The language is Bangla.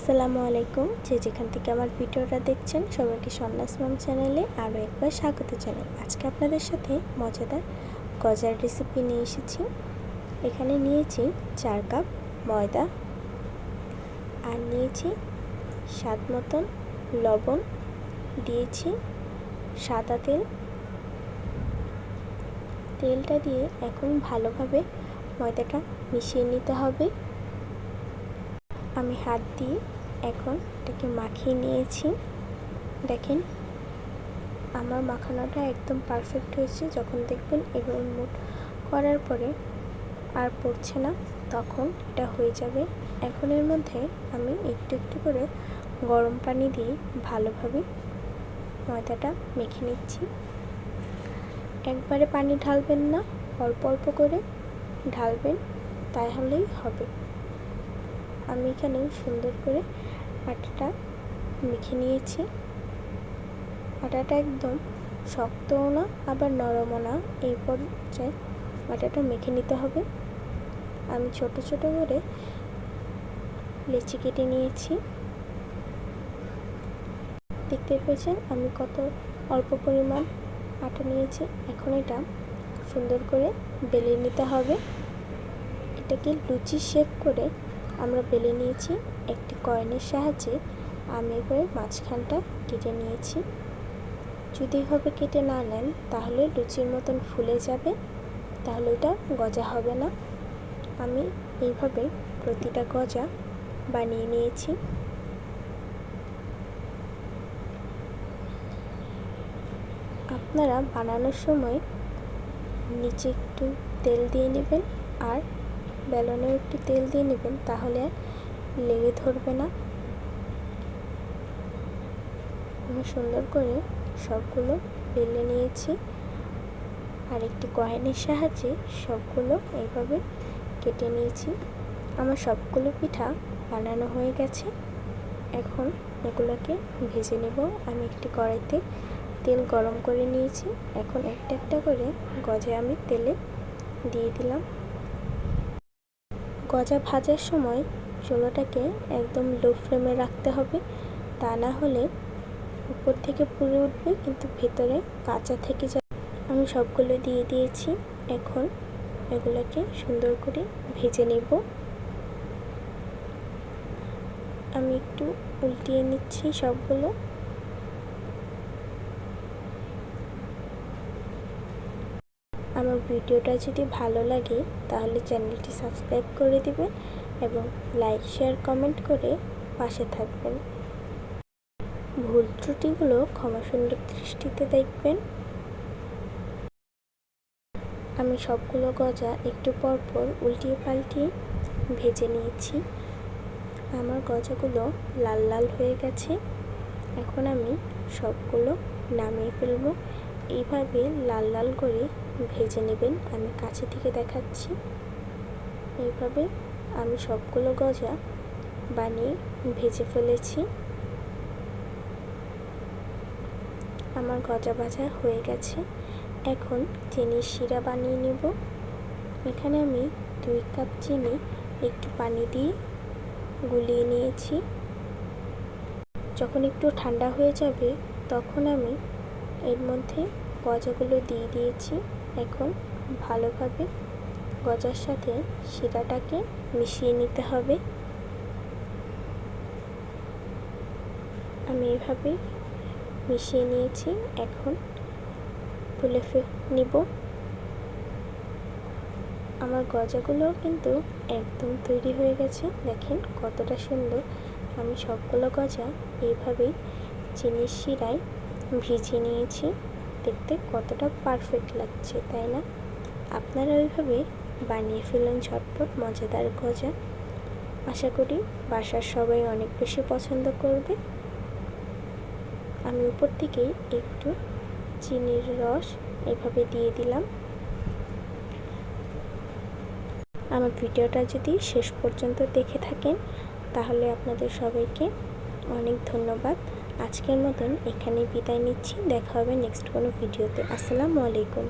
আসসালামু আলাইকুম। যে যেখান থেকে আমার ভিডিওটা দেখছেন, সবাইকে সন্ন্যাস মাম চ্যানেলে আরও একবার স্বাগত জানাই। আজকে আপনাদের সাথে মজাদার, গজার রেসিপি নিয়ে এসেছি। এখানে নিয়েছি চার কাপ ময়দা আর নিয়েছি স্বাদ মতন লবণ, দিয়েছি সাদা তেল। তেলটা দিয়ে এখন ভালোভাবে ময়দাটা মিশিয়ে নিতে হবে। আমি হাত দিয়ে এখন এটাকে মাখিয়ে নিয়েছি। দেখেন, আমার মাখানোটা একদম পারফেক্ট হয়েছে। যখন দেখবেন এবার মুট করার পরে আর পড়ছে না, তখন এটা হয়ে যাবে। এখন এর মধ্যে আমি একটু একটু করে গরম পানি দিয়ে ভালোভাবে ময়দাটা মেখে নিচ্ছি। একবারে পানি ঢালবেন না, অল্প অল্প করে ঢালবেন, তাহলেই হবে। আমি এখানে সুন্দর করে আটাটা মেখে নিয়েছি। আটাটা একদম শক্তও না, আবার নরমও না। এই পর্যায়ে আটাটা মেখে নিতে হবে। আমি ছোট ছোট করে লেচি কেটে নিয়েছি। দেখতে পেয়েছেন আমি কত অল্প পরিমাণ আটা নিয়েছি। এখন এটা সুন্দর করে বেলে নিতে হবে। এটাকে লুচি শেপ করে আমরা বেলে নিয়েছি একটি কয়েনের সাহায্যে আমি এবারে মাঝখানটা কেটে নিয়েছি। যদি এভাবে কেটে না নেন, তাহলে লুচির মতন ফুলে যাবে, তাহলে এটা গজা হবে না। আমি এইভাবে প্রতিটা গজা বানিয়ে নিয়েছি। আপনারা বানানোর সময় নিচে একটু তেল দিয়ে নেবেন আর বেলনেও একটু তেল দিয়ে নেবেন, তাহলে লেগে ধরবে না। আমি সুন্দর করে সবগুলো বেলে নিয়েছি। আর একটি কয়েনের সাহায্যে সবগুলো এইভাবে কেটে নিয়েছি। আমার সবগুলো পিঠা বানানো হয়ে গেছে। এখন এগুলোকে ভেজে নেব। আমি একটি কড়াইতে তেল গরম করে নিয়েছি। এখন একটা একটা করে গজে আমি তেলে দিয়ে দিলাম। গজা ভাজার সময় চুলাটাকে একদম লো ফ্লেমে রাখতে হবে। তা না হলে উপর থেকে পুড়ে উঠবে, কিন্তু ভেতরে কাঁচা থেকে যাবে আমি সবগুলো দিয়ে দিয়েছি। এখন এগুলোকে সুন্দর করে ভেজে নেব। আমি একটু উল্টিয়ে নিচ্ছি সবগুলো। আমার ভিডিওটা যদি ভালো লাগে, তাহলে চ্যানেলটি সাবস্ক্রাইব করে দিবেন এবং লাইক, শেয়ার, কমেন্ট করে পাশে থাকবেন। ভুল ত্রুটিগুলো ক্ষমা সুন্দর দৃষ্টিতে দেখবেন। আমি সবগুলো গজা একটু পর পর উল্টিয়ে পাল্টিয়ে ভেজে নিয়েছি। আমার গজাগুলো লাল লাল হয়ে গেছে। এখন আমি সবগুলো নামিয়ে ফেলব। এইভাবে লাল লাল করে ভেজে নেবেন। আমি কাছে থেকে দেখাচ্ছি। এইভাবে আমি সবগুলো গজা বানিয়ে ভেজে ফেলেছি। আমার গজা ভাজা হয়ে গেছে। এখন চিনির শিরা বানিয়ে নেব। এখানে আমি দুই কাপ চিনি একটু পানি দিয়ে গুলিয়ে নিয়েছি। যখন একটু ঠান্ডা হয়ে যাবে, তখন আমি এর মধ্যে গজাগুলো দিয়ে দিয়েছি এখন ভালোভাবে গজার সাথে শিরাটাকে মিশিয়ে নিতে হবে। আমি এভাবে মিশিয়ে নিয়েছি, এখন তুলে নিব। আমার গজাগুলো কিন্তু একদম তৈরি হয়ে গেছে। দেখেন কতটা সুন্দর। আমি সবগুলো গজা এইভাবেই চিনির শিরায় ভিজিয়ে নিয়েছি। দেখতে কতটা পারফেক্ট লাগছে, তাই না? আপনারা ওইভাবে বানিয়ে ফেলুন ঝটপট, মজাদার গজা। আশা করি বাসার সবাই অনেক বেশি পছন্দ করবে। আমি উপর থেকেই একটু চিনির রস এভাবে দিয়ে দিলাম। আমার ভিডিওটা যদি শেষ পর্যন্ত দেখে থাকেন, তাহলে আপনাদের সবাইকে অনেক ধন্যবাদ। আজকের মতন এখানে বিদায় নিচ্ছি। দেখা হবে নেক্সট কোনো ভিডিওতে। আসসালামু আলাইকুম।